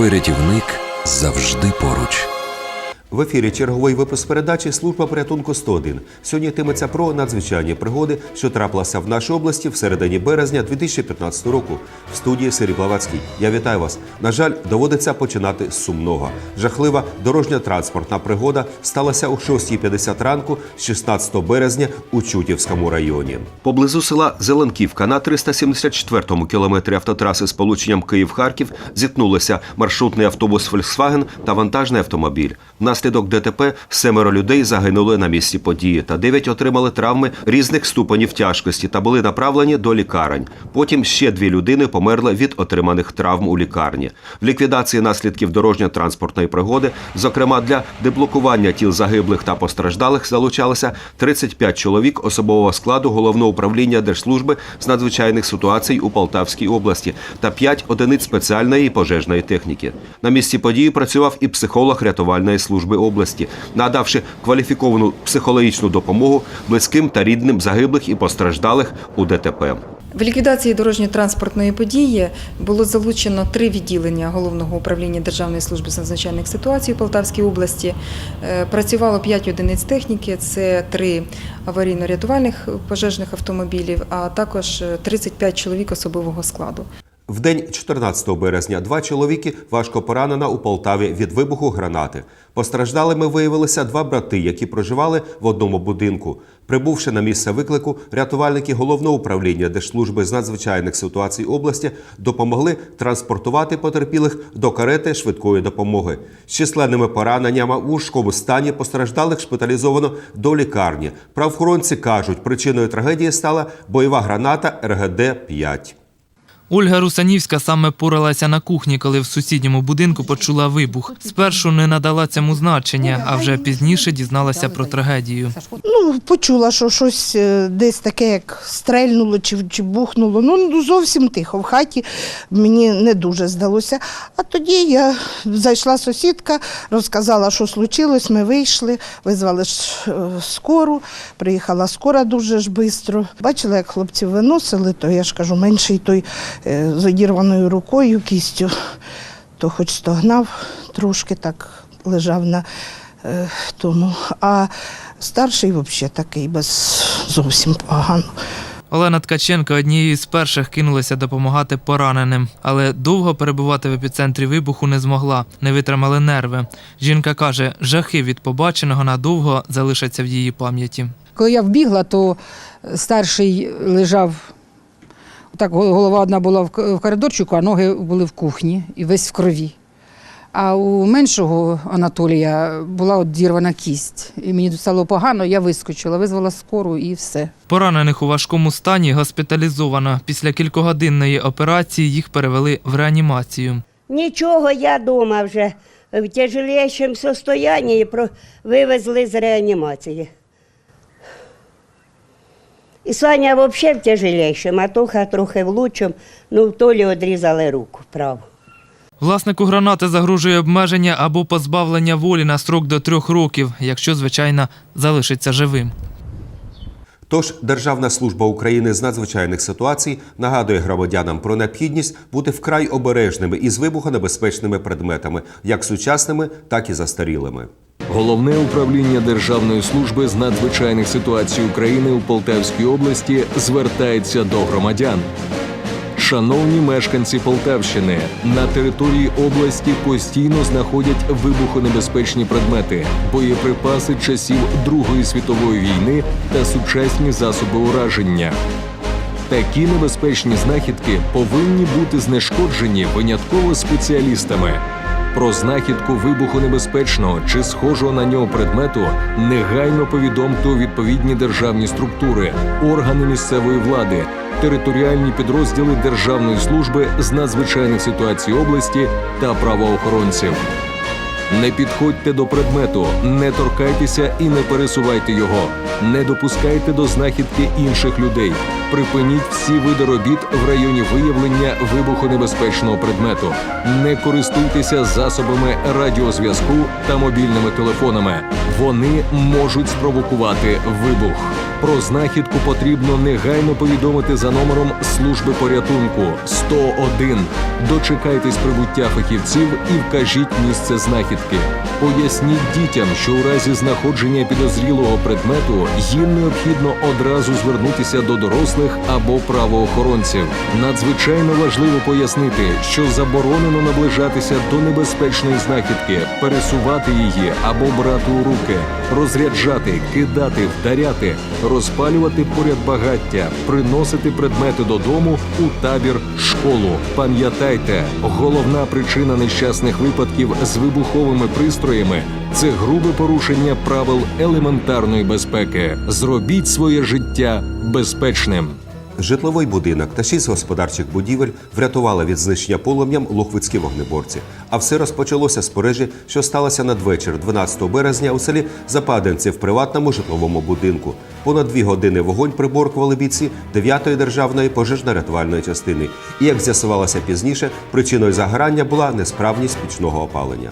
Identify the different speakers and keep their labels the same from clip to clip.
Speaker 1: Герой-рятівник завжди поруч.
Speaker 2: В ефірі черговий випуск передачі Служба порятунку 101. Сьогодні йтиметься про надзвичайні пригоди, що трапилися в нашій області в середині березня 2015 року. В студії Сирій Блавацький. Я вітаю вас. На жаль, доводиться починати з сумного. Жахлива дорожньо-транспортна пригода сталася о 6.50 ранку 16 березня у Чутівському районі. Поблизу села Зеленківка на 374-му кілометрі автотраси з полученням Київ-Харків зіткнулися маршрутний автобус Volkswagen та вантажний автомобіль. Внаслідок ДТП семеро людей загинули на місці події, та дев'ять отримали травми різних ступенів тяжкості та були направлені до лікарень. Потім ще дві людини померли від отриманих травм у лікарні. В ліквідації наслідків дорожньо-транспортної пригоди, зокрема для деблокування тіл загиблих та постраждалих, залучалося 35 чоловік особового складу головного управління Держслужби з надзвичайних ситуацій у Полтавській області та 5 одиниць спеціальної пожежної техніки. На місці події працював і психолог рятувальної служби області, надавши кваліфіковану психологічну допомогу близьким та рідним загиблих і постраждалих у ДТП.
Speaker 3: В ліквідації дорожньо-транспортної події було залучено три відділення головного управління Державної служби з надзвичайних ситуацій у Полтавській області. Е, Працювало 5 одиниць техніки, це три аварійно-рятувальних пожежних автомобілів, а також е, 35 чоловік особового складу.
Speaker 2: В день 14 березня два чоловіки важко поранена у Полтаві від вибуху гранати. Постраждалими виявилися два брати, які проживали в одному будинку. Прибувши на місце виклику, рятувальники головного управління Держслужби з надзвичайних ситуацій області допомогли транспортувати потерпілих до карети швидкої допомоги. З численними пораненнями у важкому стані постраждалих шпиталізовано до лікарні. Правоохоронці кажуть, причиною трагедії стала бойова граната РГД-5.
Speaker 4: Ольга Русанівська саме поралася на кухні, коли в сусідньому будинку почула вибух. Спершу не надала цьому значення, а вже пізніше дізналася про трагедію.
Speaker 5: Ну, почула, що щось е, десь таке, як стрельнуло чи, чи бухнуло. Ну, ну, зовсім тихо. В хаті мені не дуже здалося. А тоді я зайшла сусідка, розказала, що случилось. Ми вийшли, визвали е, скору, приїхала скора дуже ж швидко. Бачила, як хлопці виносили, то я ж кажу, менший той е, з одірваною рукою, кістю, то хоч стогнав трошки так лежав на е, тому. А старший взагалі такий без зовсім погано.
Speaker 4: Олена Ткаченко однією з перших кинулася допомагати пораненим, але довго перебувати в епіцентрі вибуху не змогла, не витримали нерви. Жінка каже, жахи від побаченого надовго залишаться в її пам'яті.
Speaker 6: Коли я вбігла, то старший лежав. Так, голова одна була в коридорчику, а ноги були в кухні і весь в крові. А у меншого Анатолія була одірвана кість. І мені стало погано, я вискочила, визвала скору і все.
Speaker 4: Поранених у важкому стані госпіталізовано. Після кількогодинної операції їх перевели в реанімацію.
Speaker 7: Нічого, я дома вже в тяжелейшому состоянні вивезли з реанімації. І Саня взагалі в тяжелейшому, а Тоха трохи в лучшому, ну в Толі одрізали руку праву.
Speaker 4: Власнику гранати загрожує обмеження або позбавлення волі на строк до трьох років, якщо, звичайно, залишиться живим.
Speaker 2: Тож Державна служба України з надзвичайних ситуацій нагадує громадянам про необхідність бути вкрай обережними із вибухонебезпечними предметами, як сучасними, так і застарілими.
Speaker 8: Головне управління Державної служби з надзвичайних ситуацій України у Полтавській області звертається до громадян. Шановні мешканці Полтавщини, на території області постійно знаходять вибухонебезпечні предмети, боєприпаси часів Другої світової війни та сучасні засоби ураження. Такі небезпечні знахідки повинні бути знешкоджені винятково спеціалістами. Про знахідку вибухонебезпечного чи схожого на нього предмету негайно повідомте у відповідні державні структури, органи місцевої влади, територіальні підрозділи Державної служби з надзвичайних ситуацій області та правоохоронців. Не підходьте до предмету, не торкайтеся і не пересувайте його. Не допускайте до знахідки інших людей. Припиніть всі види робіт в районі виявлення вибухонебезпечного предмету. Не користуйтеся засобами радіозв'язку та мобільними телефонами. Вони можуть спровокувати вибух. Про знахідку потрібно негайно повідомити за номером служби порятунку 101 Дочекайтесь прибуття фахівців і вкажіть місце знахідки. Поясніть дітям, що у разі знаходження підозрілого предмету їм необхідно одразу звернутися до дорослих або правоохоронців. Надзвичайно важливо пояснити, що заборонено наближатися до небезпечної знахідки, пересувати її або брати у руки, розряджати, кидати, вдаряти, розпалювати поряд багаття, приносити предмети додому у табір, школу. Пам'ятайте, головна причина нещасних випадків з вибуховими пристроями це грубе порушення правил елементарної безпеки. Зробіть своє життя безпечним.
Speaker 2: Житловий будинок та шість господарчих будівель врятували від знищення полум'ям лохвицькі вогнеборці. А все розпочалося з пожежі, що сталося надвечір 12 березня у селі Западенці в приватному житловому будинку. Понад дві години вогонь приборкували бійці 9-ї державної пожежно-рятувальної частини. І як з'ясувалося пізніше, причиною загорання була несправність пічного опалення.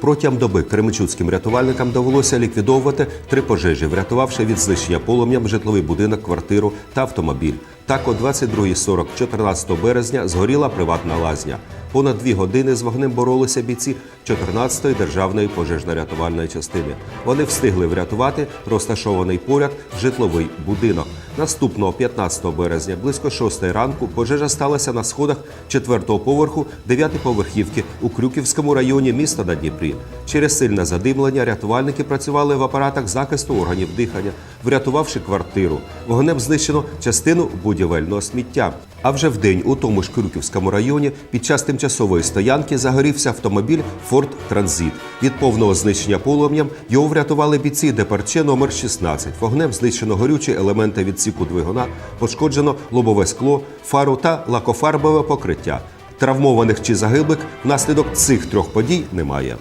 Speaker 2: Протягом доби кременчуцьким рятувальникам довелося ліквідовувати три пожежі, врятувавши від знищення полум'ям житловий будинок, квартиру та автомобіль. Так, о 22.40 14 березня згоріла приватна лазня. Понад дві години з вогнем боролися бійці 14-ї державної пожежно-рятувальної частини. Вони встигли врятувати розташований поряд житловий будинок. Наступного 15 березня, близько 6 ранку, пожежа сталася на сходах 4-го поверху 9-поверхівки у Крюківському районі міста на Дніпрі. Через сильне задимлення рятувальники працювали в апаратах захисту органів дихання, врятувавши квартиру. Вогнем знищено частину будівельного сміття. А вже вдень у тому ж Крюківському районі під час тимчасової стоянки загорівся автомобіль Форд Транзит. Від повного знищення полум'ям його врятували бійці ДПРЧ номер 16. Вогнем знищено горючі елементи відсіку двигуна, пошкоджено лобове скло, фару та лакофарбове покриття. Травмованих чи загиблих внаслідок цих трьох подій немає.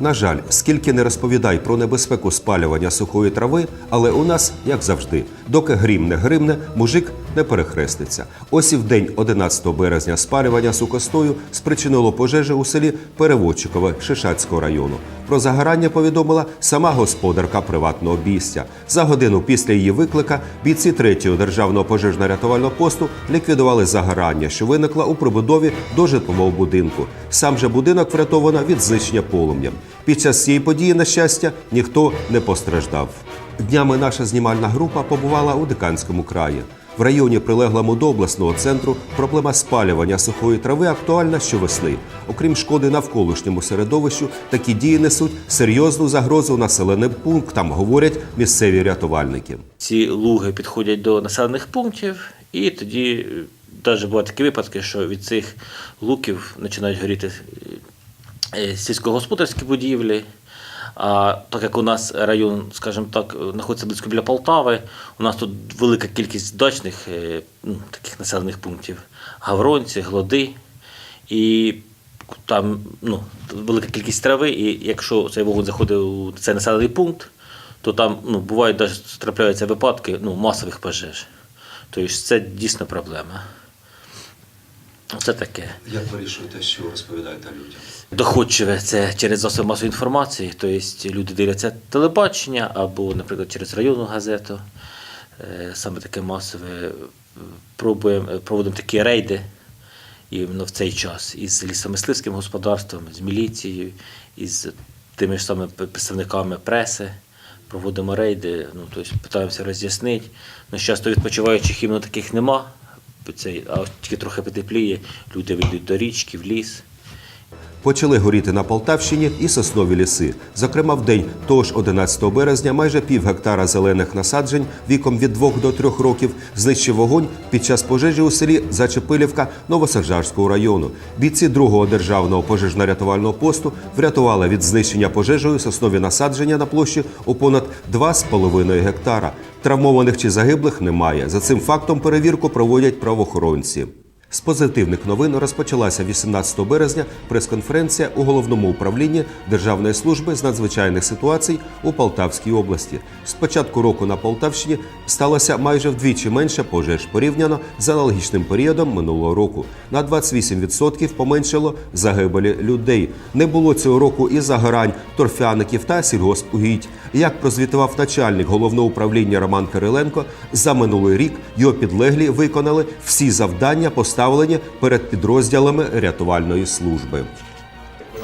Speaker 2: На жаль, скільки не розповідай про небезпеку спалювання сухої трави, але у нас, як завжди, доки грім не гримне, мужик не перехреститься. Ось і в день 11 березня спалювання сухостою спричинило пожежі у селі Переводчикове Шишацького району. Про загорання повідомила сама господарка приватного обійстя. За годину після її виклика бійці 3-го державного пожежно-рятувального посту ліквідували загорання, що виникло у прибудові до житлового будинку. Сам же будинок врятовано від знищення полум'ям. Під час цієї події, на щастя, ніхто не постраждав. Днями наша знімальна група побувала у Диканському краї. В районі, прилеглому до обласного центру, проблема спалювання сухої трави актуальна щовесни. Окрім шкоди навколишньому середовищу, такі дії несуть серйозну загрозу населеним пунктам, говорять місцеві рятувальники.
Speaker 9: ці луги підходять до населених пунктів, і тоді навіть бувають такі випадки, що від цих луків починають горіти е, сільськогосподарські будівлі. А так як у нас район, скажімо так, знаходиться близько біля Полтави, у нас тут велика кількість дачних е, ну, таких населених пунктів, Гавронці, Глоди. І там ну, велика кількість трави, і якщо цей вогонь заходить у цей населений пункт, то там ну, бувають навіть трапляються випадки ну, масових пожеж. Тобто це дійсно проблема. Це таке.
Speaker 2: Як вирішуєте, що розповідаєте людям?
Speaker 9: Доходчиве це через засоби масової інформації, тобто люди дивляться телебачення або, наприклад, через районну газету. Е, Саме таке масове е, пробуємо, е, проводимо такі рейди іменно в цей час із лісомисливським господарством, з міліцією, із тими ж самими представниками преси. Проводимо рейди, ну, тобто питаємося роз'яснити. Ну, часто відпочиваючих іменно таких нема, цей, а тільки трохи потепліє, люди вийдуть до річки, в ліс.
Speaker 2: Почали горіти на Полтавщині і соснові ліси. Зокрема, в день того ж 11 березня майже пів гектара зелених насаджень віком від 2 до 3 років знищив вогонь під час пожежі у селі Зачепилівка Новосаджарського району. Бійці другого державного пожежно-рятувального посту врятували від знищення пожежею соснові насадження на площі у понад 2,5 гектара. Травмованих чи загиблих немає. За цим фактом перевірку проводять правоохоронці. З позитивних новин розпочалася 18 березня прес-конференція у головному управлінні Державної служби з надзвичайних ситуацій у Полтавській області. З початку року на Полтавщині сталося майже вдвічі менше пожеж порівняно з аналогічним періодом минулого року. На 28% поменшало загибелі людей. Не було цього року і загорань торфяників та сільгоспугідь. Як прозвітував начальник головного управління Роман Кириленко, за минулий рік його підлеглі виконали всі завдання, поставлені поставлені перед підрозділами рятувальної служби.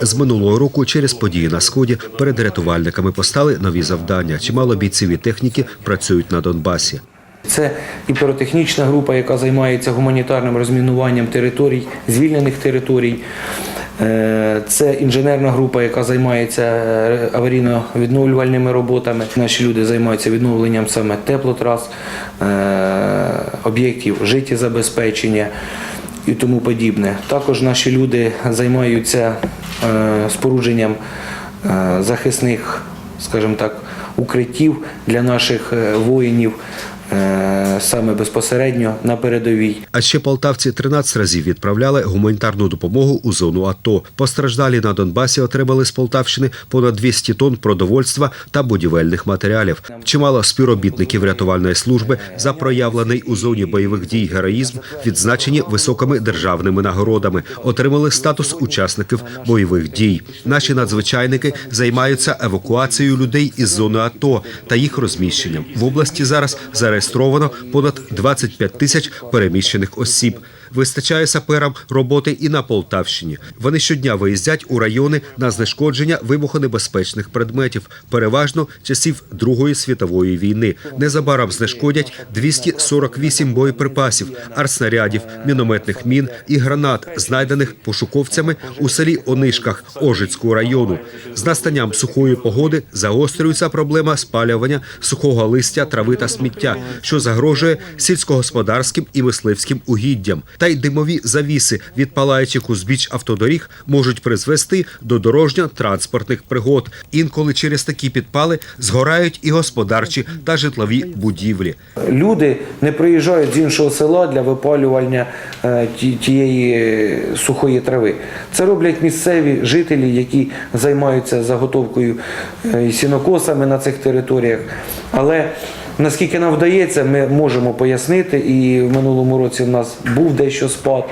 Speaker 2: З минулого року через події на сході перед рятувальниками постали нові завдання. Чимало бійців і техніки працюють на Донбасі.
Speaker 10: Це і піротехнічна група, яка займається гуманітарним розмінуванням територій, звільнених територій. Е, Це інженерна група, яка займається е, аварійно-відновлювальними роботами. Наші люди займаються відновленням саме теплотрас, е, об'єктів життєзабезпечення і тому подібне. Також наші люди займаються спорудженням захисних, скажімо так, укриттів для наших воїнів саме безпосередньо на передовій.
Speaker 2: А ще полтавці 13 разів відправляли гуманітарну допомогу у зону АТО. Постраждалі на Донбасі отримали з Полтавщини понад 200 тонн продовольства та будівельних матеріалів. Чимало співробітників рятувальної служби за проявлений у зоні бойових дій героїзм відзначені високими державними нагородами, отримали статус учасників бойових дій. Наші надзвичайники займаються евакуацією людей із зони АТО та їх розміщенням. В області зараз зареєстровано понад 25 тисяч переміщених осіб. Вистачає саперам роботи і на Полтавщині. Вони щодня виїздять у райони на знешкодження вибухонебезпечних предметів, переважно часів Другої світової війни. Незабаром знешкодять 248 боєприпасів, артснарядів, мінометних мін і гранат, знайдених пошуковцями у селі Онишках Ожицького району. З настанням сухої погоди загострюється проблема спалювання сухого листя, трави та сміття, що загрожує сільськогосподарським і мисливським угіддям. Та й димові завіси від палаючих узбіч автодоріг можуть призвести до дорожньо-транспортних пригод. Інколи через такі підпали згорають і господарчі та житлові будівлі.
Speaker 10: Люди не приїжджають з іншого села для випалювання е, тієї сухої трави. Це роблять місцеві жителі, які займаються заготовкою е, сінокосами на цих територіях. Але наскільки нам вдається, ми можемо пояснити. І в минулому році в нас був дещо спад.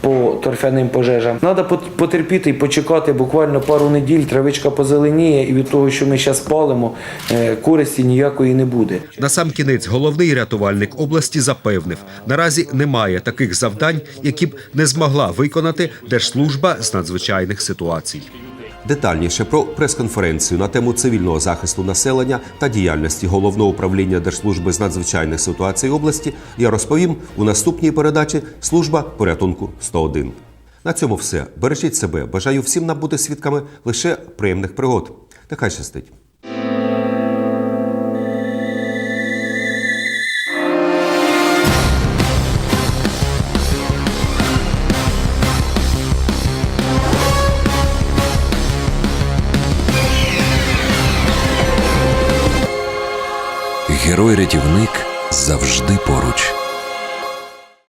Speaker 10: По торфяним пожежам треба потерпіти і почекати буквально пару неділь. Травичка позеленіє, і від того, що ми зараз палимо, е, користі ніякої не буде.
Speaker 2: На сам кінець головний рятувальник області запевнив, наразі немає таких завдань, які б не змогла виконати Держслужба з надзвичайних ситуацій. Детальніше про прес-конференцію на тему цивільного захисту населення та діяльності головного управління Держслужби з надзвичайних ситуацій області я розповім у наступній передачі Служба порятунку 101. На цьому все. Бережіть себе. Бажаю всім нам бути свідками лише приємних пригод. Нехай щастить.
Speaker 1: Герой-рятівник завжди поруч.